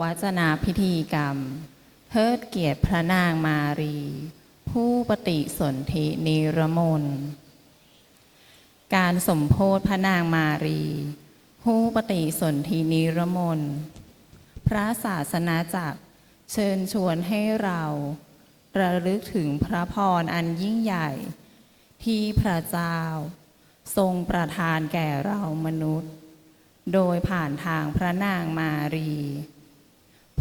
วจนาพิธีกรรมเทิดเกียรติพระนางมารี ผู้ปฏิสนธินิรมนการสมโพธพระนางมารี ผู้ปฏิสนธินิรมนพระศาสนาจักรเชิญชวนให้เราระลึกถึงพระพรอันยิ่งใหญ่ ที่พระเจ้า ทรงประทานแก่เรามนุษย์ โดยผ่านทางพระนางมารี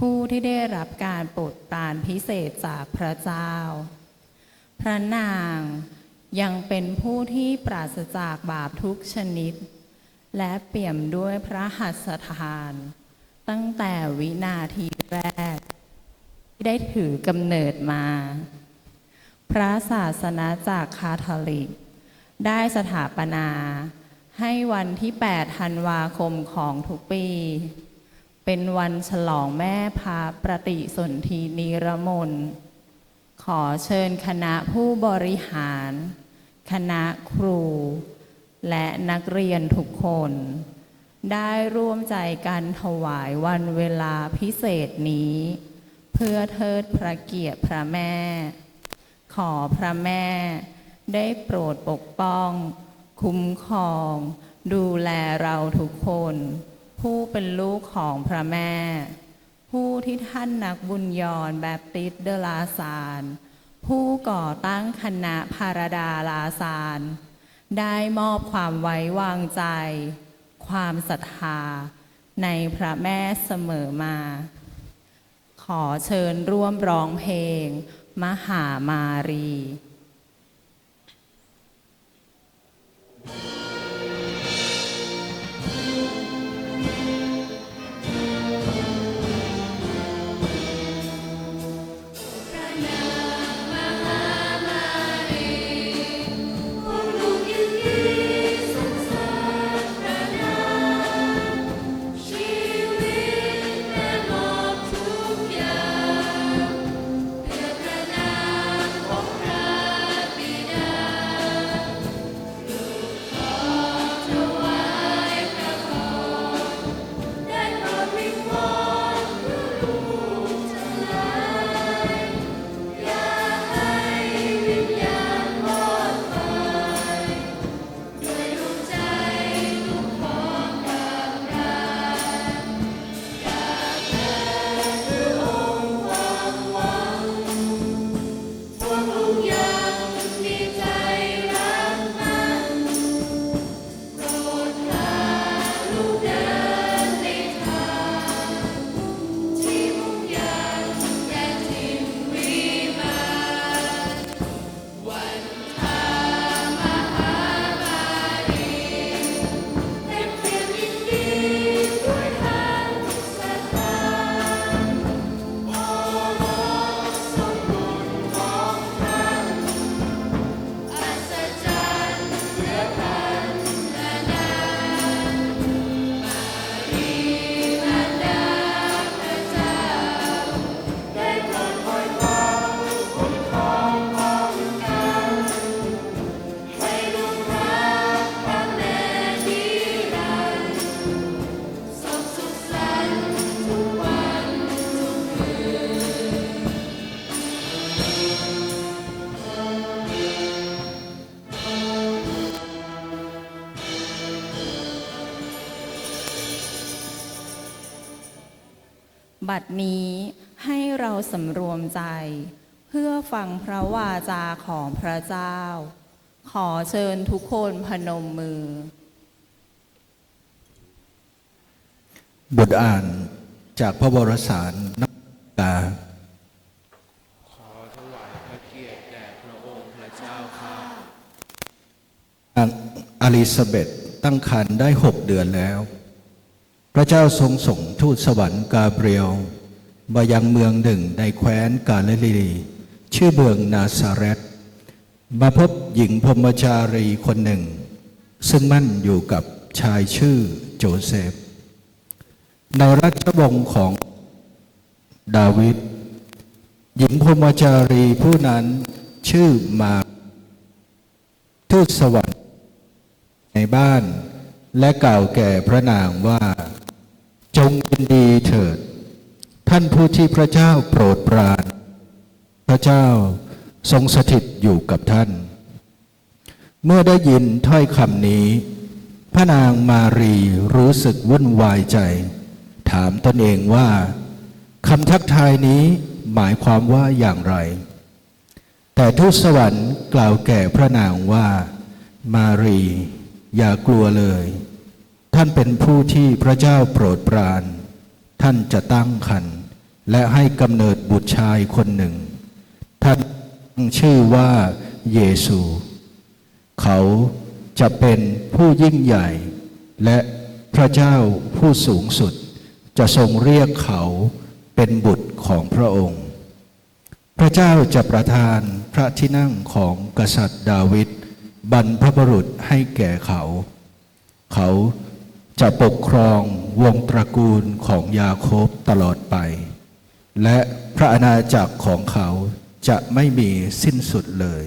ผู้ที่ได้รับการโปรดปรานพิเศษจากพระเจ้า พระนางยังเป็นผู้ที่ปราศจากบาปทุกชนิด และเปี่ยมด้วยพระหัตถทาน ตั้งแต่วินาทีแรก ที่ได้ถือกำเนิดมา พระศาสนาจากคาทอลิก ได้สถาปนาให้วันที่ 8 ธันวาคมของทุกปี เป็นวันฉลองแม่พระประติสนธินิรมนขอเชิญคณะผู้บริหาร คณะครู และนักเรียนทุกคน ได้ร่วมใจกันถวายวันเวลาพิเศษนี้ เพื่อเทิดพระเกียรติพระแม่ ขอพระแม่ได้โปรดปกป้อง คุ้มครอง ดูแลเราทุกคน ผู้เป็นลูกของพระแม่ ผู้ที่ท่านนักบุญยอนแบบติสเดลาซานผู้ก่อตั้งคณะพารดาลาซานได้มอบความไว้วางใจ ความศรัทธา ในพระแม่เสมอมา ขอเชิญร่วมร้องเพลง มหามารีชี บัดนี้ให้เราสำรวมใจ เพื่อฟังพระวาจาของพระเจ้า ขอเชิญทุกคนพนมมือ บทอ่านจากพระวรสารนักกาขอถวายพระเกียรติแด่พระองค์พระเจ้าค่ะนางอลิซาเบธตั้งครรภ์ได้หกเดือนแล้วพ ระเจ้าทรงส่งทูตสวรรค์กาเบรียลมายังเมืองหนึ่งในแคว้นกาลิลี ชื่อเมืองนาซาเรตมาพบหญิงพรมจารีคนหนึ่ง ซึ่งมั่นอยู่กับชายชื่อโจเซฟในรัชวงศ์ของดาวิดหญิงพรมจารีผู้นั้นชื่อมาทูตสวรรค์ในบ้านและกล่าวแก่พระนางว่า จงยินดีเถิด ท่านผู้ที่พระเจ้าโปรดปราน พระเจ้าทรงสถิตอยู่กับท่าน เมื่อได้ยินถ้อยคำนี้ พระนางมารีรู้สึกวุ่นวายใจ ถามตนเองว่าคำทักทายนี้หมายความว่าอย่างไร แต่ทูตสวรรค์กล่าวแก่พระนางว่า มารี อย่ากลัวเลย ท่านเป็นผู้ที่พระเจ้าโปรดปราน ท่านจะตั้งครรภ์และให้กำเนิดบุตรชายคนหนึ่ง ท่านตั้งชื่อว่าเยซู เขาจะเป็นผู้ยิ่งใหญ่ และพระเจ้าผู้สูงสุด จะทรงเรียกเขาเป็นบุตรของพระองค์ พระเจ้าจะประทานพระที่นั่งของกษัตริย์ดาวิดบรรพบุรุษให้แก่เขา เขา จะปกครองวงตระกูลของยาโคบตลอดไป และพระอาณาจักรของเขาจะไม่มีสิ้นสุดเลย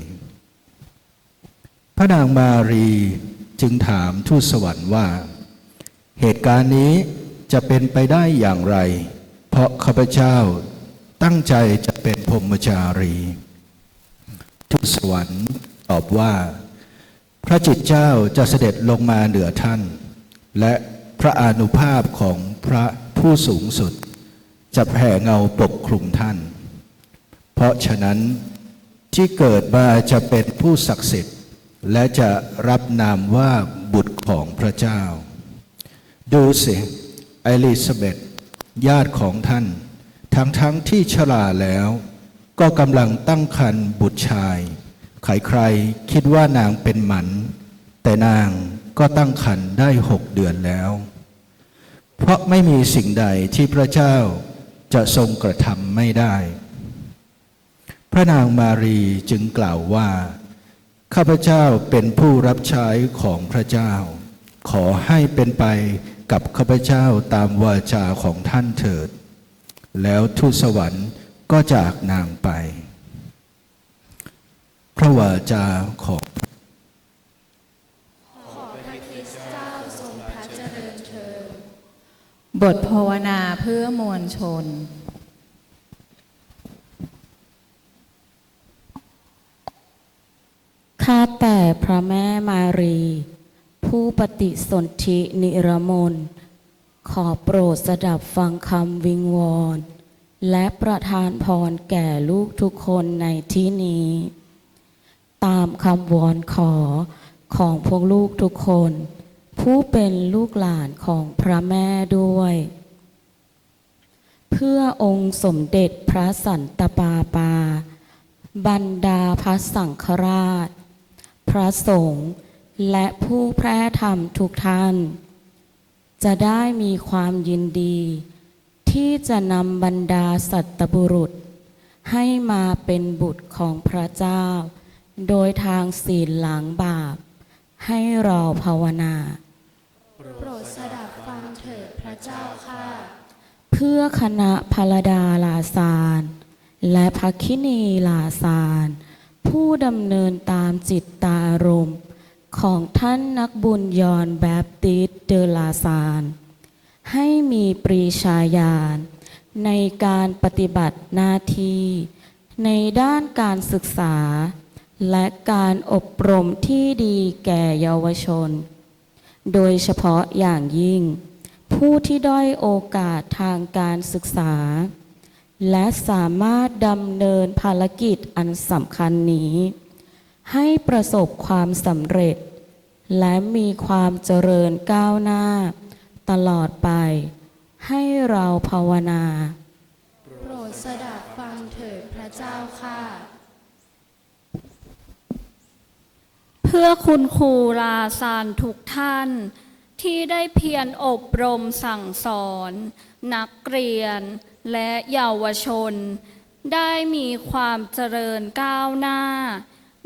พระนางมารีจึงถามทูตสวรรค์ว่า เหตุการณ์นี้จะเป็นไปได้อย่างไร เพราะข้าพเจ้าตั้งใจจะเป็นพรมจารีทูตสวรรค์ตอบว่า พระจิตเจ้าจะเสด็จลงมาเหนือท่าน และพระอนุภาพของพระผู้สูงสุด จะแผ่เงาปกคลุมท่าน เพราะฉะนั้นที่เกิดมาจะเป็นผู้ศักดิ์สิทธิ์ และจะรับนามว่าบุตรของพระเจ้า ดูสิเอลิซาเบธญาติของท่าน ทั้งทั้งที่ชราแล้ว ก็กำลังตั้งครรภ์บุตรชาย ใครๆคิดว่านางเป็นหมัน แต่นาง ก็ตั้งครรภ์ได้หกเดือนแล้ว เพราะไม่มีสิ่งใดที่พระเจ้าจะทรงกระทำไม่ได้ พระนางมารีจึงกล่าวว่า ข้าพเจ้าเป็นผู้รับใช้ของพระเจ้า ขอให้เป็นไปกับข้าพเจ้าตามวาจาของท่านเถิด แล้วทูตสวรรค์ก็จากนางไป พระวาจาของ ขอพระคริสต์เจ้าทรงพระเจริญเถิด บทภาวนาเพื่อมวลชน ข้าแต่พระแม่มารี ผู้ปฏิสนธินิรมนต์ขอโปรดสดับฟังคำวิงวอน และประทานพรแก่ลูกทุกคนในที่นี้ ตามคำวอนขอของพวกลูกทุกคน ผู้เป็นลูกหลานของพระแม่ด้วย เพื่อองค์สมเด็จพระสันตะปาปา บรรดาพระสังฆราช พระสงฆ์และผู้แพร่ธรรมทุกท่าน จะได้มีความยินดี ที่จะนำบรรดาสัตบุรุษ ให้มาเป็นบุตรของพระเจ้า โดยทางศีลหลังบาปให้เราภาวนา ปรดสดับฟังเถิดพระเจ้าค่ะ เพื่อคณะพลดาลาซาน และภักคินีลาซาน ผู้ดำเนินตามจิตตารมณ์ของท่านนักบุญยอนแบปติสเดลาซาน ให้มีปรีชาญาณในการปฏิบัติหน้าที่ในด้านการศึกษา และการอบรมที่ดีแก่เยาวชน โดยเฉพาะอย่างยิ่ง ผู้ที่ด้อยโอกาสทางการศึกษา และสามารถดำเนินภารกิจอันสำคัญนี้ ให้ประสบความสำเร็จ และมีความเจริญก้าวหน้า ตลอดไป ให้เราภาวนา โปรดสดับฟังเถิดพระเจ้าค่ะ เพื่อคุณครูลาซานทุกท่าน ที่ได้เพียรอบรมสั่งสอน นักเรียนและเยาวชน ได้มีความเจริญก้าวหน้า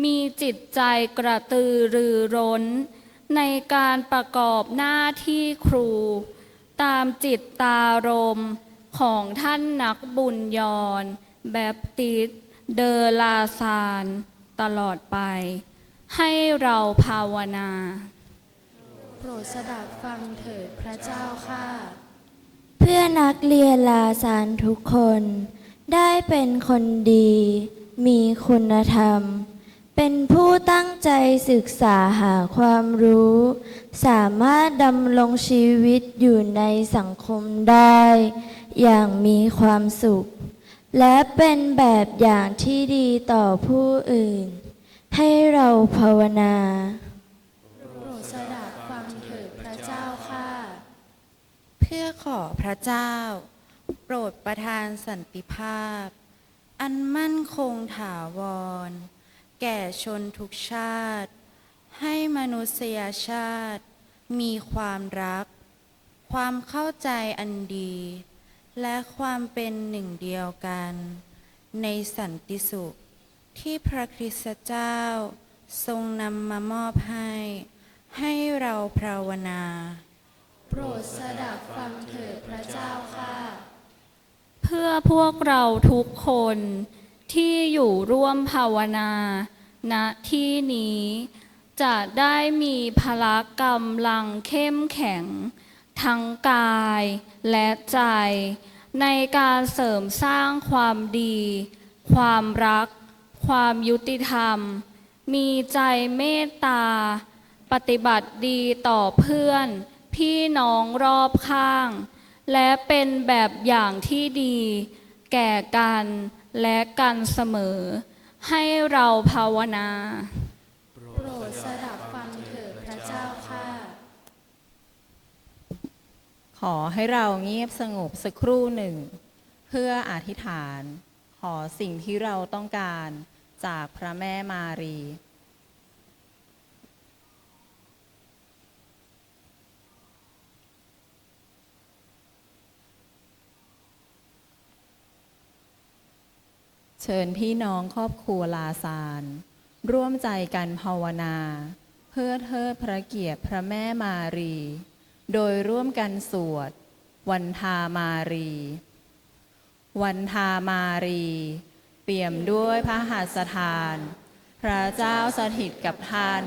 มีจิตใจกระตือรือร้น ในการประกอบหน้าที่ครู ตามจิตตารมของท่านนักบุญยอน แบปติสเดอลาซาน ตลอดไป ให้เราภาวนา โปรดสดับฟังเถิดพระเจ้าค่ะ เพื่อนักเรียนลาซานทุกคน ได้เป็นคนดี มีคุณธรรม เป็นผู้ตั้งใจศึกษาหาความรู้ สามารถดำรงชีวิตอยู่ในสังคมได้ อย่างมีความสุข และเป็นแบบอย่างที่ดีต่อผู้อื่น ให้เราภาวนาโปรดสดับฟังเถิดพระเจ้าค่ะ เพื่อขอพระเจ้า โปรดประทานสันติภาพ อันมั่นคงถาวร แก่ชนทุกชาติ ให้มนุษยชาติ มีความรัก ความเข้าใจอันดี และความเป็นหนึ่งเดียวกัน ในสันติสุข ที่พระคริสตเจ้า ทรงนำมามอบให้ ให้เราภาวนา โปรดสดับฟังเถิดพระเจ้าค่ะ เพื่อพวกเราทุกคนที่อยู่ร่วมภาวนาณที่นี้ จะได้มีพละกำลังเข้มแข็ง ทั้งกายและใจ ในการเสริมสร้างความดี ความรัก ความยุติธรรม มีใจเมตตา ปฏิบัติดีต่อเพื่อน พี่น้องรอบข้าง และเป็นแบบอย่างที่ดี แก่กันและกันเสมอ ให้เราภาวนาโปรดสดับฟังเถิดพระเจ้าค่ะ ขอให้เราเงียบสงบสักครู่หนึ่ง เพื่ออธิษฐาน ขอสิ่งที่เราต้องการ จากพระแม่มารี เชิญพี่น้องครอบครัวลาซาน ร่วมใจกันภาวนา เพื่อเทิดพระเกียรติพระแม่มารี โดยร่วมกันสวด วันทามารี วันทามารี เปี่ยมด้วยพระหัสถาน พระเจ้าสถิตกับท่าน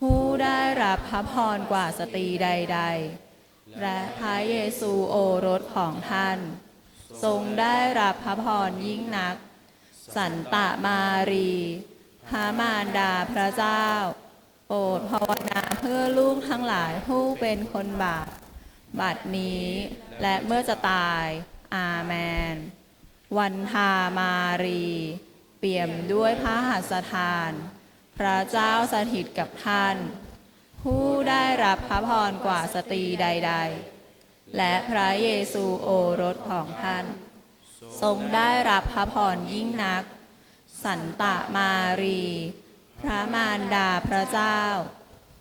ผู้ได้รับพระพรกว่าสตรีใด ๆ และพระเยซูโอรสของท่าน ทรงได้รับพระพรยิ่งนัก สันตะมารี พระมารดาพระเจ้า โปรดภาวนาเพื่อลูกทั้งหลายผู้เป็นคนบาปบัดนี้และเมื่อจะตาย อาเมน วันทามารี เปี่ยมด้วยพระหัสถาน พระเจ้าสถิตกับท่าน ผู้ได้รับพระพรกว่าสตรีใด ๆ และพระเยซูโอรสของท่าน ทรงได้รับพระพรยิ่งนัก สันตะมารี พระมารดาพระเจ้า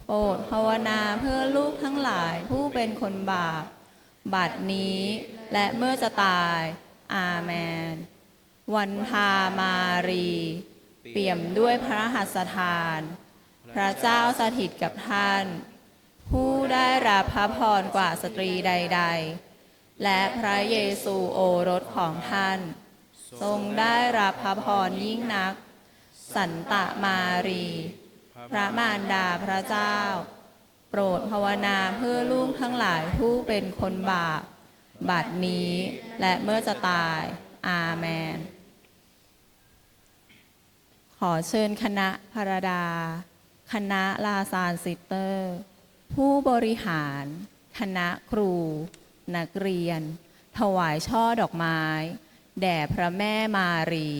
โปรดภาวนาเพื่อลูกทั้งหลายผู้เป็นคนบาปบัดนี้และเมื่อจะตาย อาเมน วันทามารี เปี่ยมด้วยพระหัสถาน พระเจ้าสถิตกับท่าน ผู้ได้รับพระพรกว่าสตรีใด ๆ และพระเยซูโอรสของท่าน ทรงได้รับพระพรยิ่งนัก สันตะมารี พระมารดาพระเจ้า โปรดภาวนาเพื่อลูกทั้งหลายผู้เป็นคนบาป บัดนี้และเมื่อจะตาย อาเมน ขอเชิญคณะพระดา คณะลาซานซิสเตอร์ ผู้บริหาร คณะครู นักเรียน ถวายช่อดอกไม้ แด่พระแม่มารี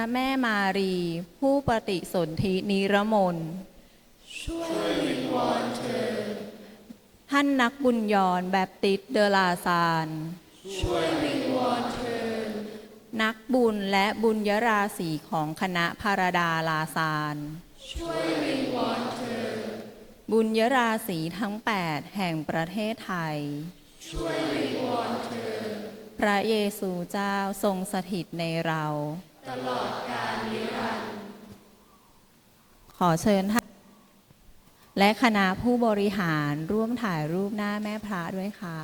ระแม่มารี ผู้ปฏิสนธินิรมนท่านนักบุญยอนแบปติสเดลาซาน ช่วยรีวอนเธอ นักบุญและบุญยราศีของคณะพาราดาลาซาน ช่วยรีวอนเธอ บุญยราศีทั้ง 8 แห่งประเทศไทย ช่วยรีวอนเธอ พระเยซูเจ้าทรงสถิตในเรา ตลอดการเลี้ยงดูขอเชิญท่านและคณะผู้บริหารร่วมถ่ายรูปหน้าแม่พระด้วยค่ะ